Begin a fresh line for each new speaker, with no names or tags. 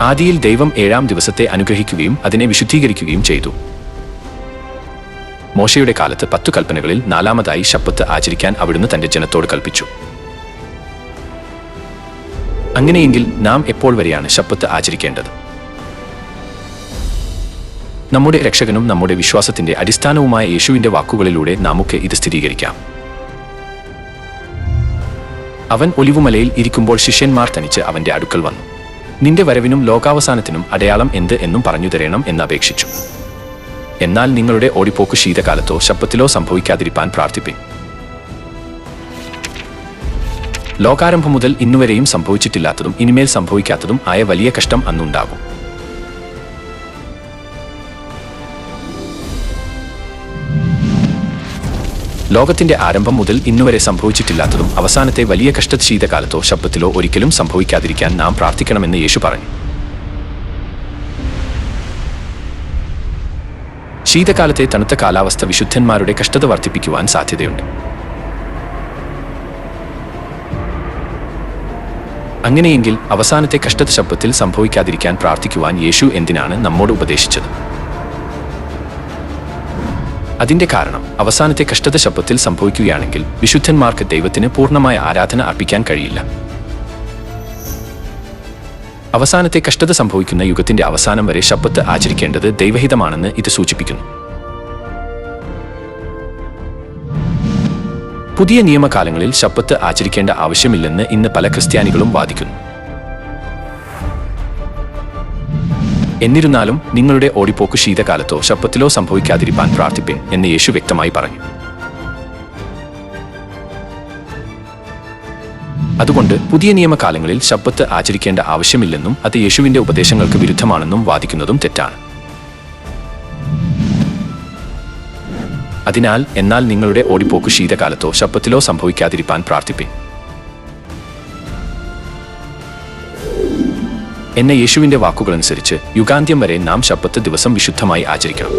ആദിയിൽ ദൈവം ഏഴാം ദിവസത്തെ അനുഗ്രഹിക്കുകയും അതിനെ വിശുദ്ധീകരിക്കുകയും ചെയ്തു. മോശയുടെ കാലത്ത് പത്തു കൽപ്പനകളിൽ നാലാമതായി ശപ്പത്ത് ആചരിക്കാൻ അവിടുന്ന് തന്റെ ജനത്തോട് കൽപ്പിച്ചു. അങ്ങനെയെങ്കിൽ നാം എപ്പോൾ വരെയാണ് ശപ്പത്ത് ആചരിക്കേണ്ടത്? നമ്മുടെ രക്ഷകനും നമ്മുടെ വിശ്വാസത്തിന്റെ അടിസ്ഥാനവുമായ യേശുവിന്റെ വാക്കുകളിലൂടെ നമുക്ക് ഇത് സ്ഥിരീകരിക്കാം. അവൻ ഒലിവുമലയിൽ ഇരിക്കുമ്പോൾ ശിഷ്യന്മാർ തനിച്ച് അവന്റെ അടുക്കൽ വന്നു. നിന്റെ വരവിനും ലോകാവസാനത്തിനും അടയാളം എന്ത് എന്നും പറഞ്ഞു തരണം എന്ന് അപേക്ഷിച്ചു. എന്നാൽ നിങ്ങളുടെ ഓടിപ്പോക്ക് ശീതകാലത്തോ ശബ്ദത്തിലോ സംഭവിക്കാതിരിക്കാൻ പ്രാർത്ഥിപ്പിൻ. ലോകാരംഭം മുതൽ ഇന്നുവരെയും സംഭവിച്ചിട്ടില്ലാത്തതും ഇനിമേൽ സംഭവിക്കാത്തതും ആയ വലിയ കഷ്ടം അന്നുണ്ടാകും. ലോകത്തിന്റെ ആരംഭം മുതൽ ഇന്നുവരെ സംഭവിച്ചിട്ടില്ലാത്തതും അവസാനത്തെ വലിയ കഷ്ട ശീതകാലത്തോ ശബ്ദത്തിലോ ഒരിക്കലും സംഭവിക്കാതിരിക്കാൻ നാം പ്രാർത്ഥിക്കണമെന്ന് യേശു പറഞ്ഞു. ശീതകാലത്തെ തണുത്ത കാലാവസ്ഥ വിശുദ്ധന്മാരുടെ കഷ്ടത വർദ്ധിപ്പിക്കുവാൻ സാധ്യതയുണ്ട്. അങ്ങനെയെങ്കിൽ അവസാനത്തെ കഷ്ടത ശബ്ദത്തിൽ സംഭവിക്കാതിരിക്കാൻ പ്രാർത്ഥിക്കുവാൻ യേശു എന്തിനാണ് നമ്മോട് ഉപദേശിച്ചത്? അതിന്റെ കാരണം അവസാനത്തെ കഷ്ടത ശബ്ദത്തിൽ സംഭവിക്കുകയാണെങ്കിൽ വിശുദ്ധന്മാർക്ക് ദൈവത്തിന് പൂർണമായ ആരാധന അർപ്പിക്കാൻ കഴിയില്ല. അവസാനത്തെ കഷ്ടത സംഭവിക്കുന്ന യുഗത്തിന്റെ അവസാനം വരെ ശബ്ദത്ത് ആചരിക്കേണ്ടത് ദൈവഹിതമാണെന്ന് ഇത് സൂചിപ്പിക്കുന്നു. പുതിയ നിയമകാലങ്ങളിൽ ശബ്ദത്ത് ആചരിക്കേണ്ട ആവശ്യമില്ലെന്ന് ഇന്ന് പല ക്രിസ്ത്യാനികളും വാദിക്കുന്നു. എന്നിരുന്നാലും നിങ്ങളുടെ ഓടിപ്പോക്ക് ശീതകാലത്തോ ശപ്പത്തിലോ സംഭവിക്കാതിരിക്കാൻ പ്രാർത്ഥിപ്പിൻ എന്ന് യേശു വ്യക്തമായി പറഞ്ഞു. അതുകൊണ്ട് പുതിയ നിയമകാലങ്ങളിൽ ശപ്പത്ത് ആചരിക്കേണ്ട ആവശ്യമില്ലെന്നും അത് യേശുവിന്റെ ഉപദേശങ്ങൾക്ക് വിരുദ്ധമാണെന്നും വാദിക്കുന്നതും തെറ്റാണ്. അതിനാൽ എന്നാൽ നിങ്ങളുടെ ഓടിപ്പോക്ക് ശീതകാലത്തോ ശപ്പത്തിലോ സംഭവിക്കാതിരിക്കാൻ പ്രാർത്ഥിപ്പിൻ. എന്ന യേശുവിന്റെ വാക്കുകളനുസരിച്ച് യുഗാന്ത്യം വരെ നാം ശബ്ദത്ത് ദിവസം വിശുദ്ധമായി ആചരിക്കണം.